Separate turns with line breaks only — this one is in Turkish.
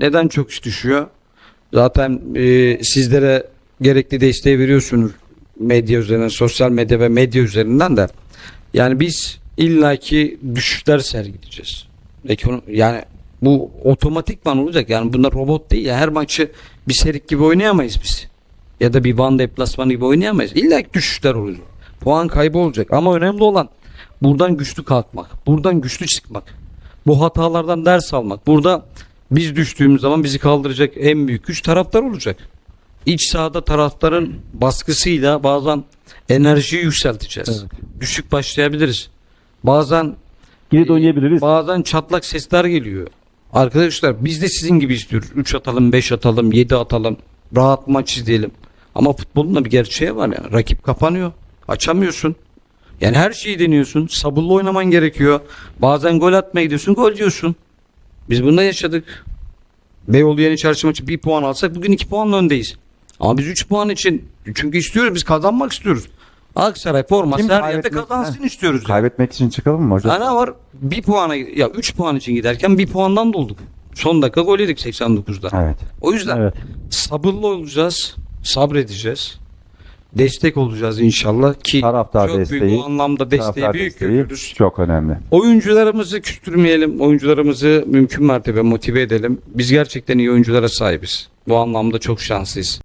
Neden çok düşüyor? Zaten e, sizlere gerekli desteği veriyorsunuz medya üzerinden, sosyal medya ve medya üzerinden de. Yani biz illaki düşüşler sergileyeceğiz. Yani bu otomatikman olacak. Yani bunlar robot değil ya. Her maçı bir serik gibi oynayamayız biz. Ya da bir Van deplasmanı gibi oynayamayız. İlla düşüşler olacak. Puan kaybı olacak. Ama önemli olan buradan güçlü kalkmak. Buradan güçlü çıkmak. Bu hatalardan ders almak. Burada biz düştüğümüz zaman bizi kaldıracak en büyük güç taraftar olacak. İç sahada taraftarın baskısıyla bazen enerjiyi yükselteceğiz. Düşük başlayabiliriz. Bazen
Geri oynayabiliriz.
Bazen çatlak sesler geliyor. Arkadaşlar biz de sizin gibi istiyoruz. 3 atalım, 5 atalım, 7 atalım. Rahat maç izleyelim. Ama futbolun da bir gerçeği var yani. Rakip kapanıyor. Açamıyorsun. Yani her şeyi deniyorsun. Sabırlı oynaman gerekiyor. Bazen gol atmaya gidiyorsun. Gol diyorsun. Biz bunda yaşadık. Beyoğlu Yeni Çarşı maçı bir puan alsak bugün 2 puanla öndeyiz. Ama biz 3 puan için çünkü istiyoruz. Biz kazanmak istiyoruz. Aksaray forması
Kim
her yerde
kaybetmek-
kazansın istiyoruz. yani.
Kaybetmek için çıkalım mı hocam?
Ha ne var? Bir puana ya 3 puan için giderken bir puandan dolduk. Son dakika gol yedik 89'da.
Evet.
O yüzden
Evet.
sabırlı olacağız. Sabredeceğiz. Destek olacağız inşallah ki
Taraftar
çok
desteği,
büyük bu anlamda desteği büyük görüyoruz.
çok önemli.
Oyuncularımızı küstürmeyelim. Oyuncularımızı mümkün mertebe motive edelim. Biz gerçekten iyi oyunculara sahibiz. Bu anlamda çok şanslıyız.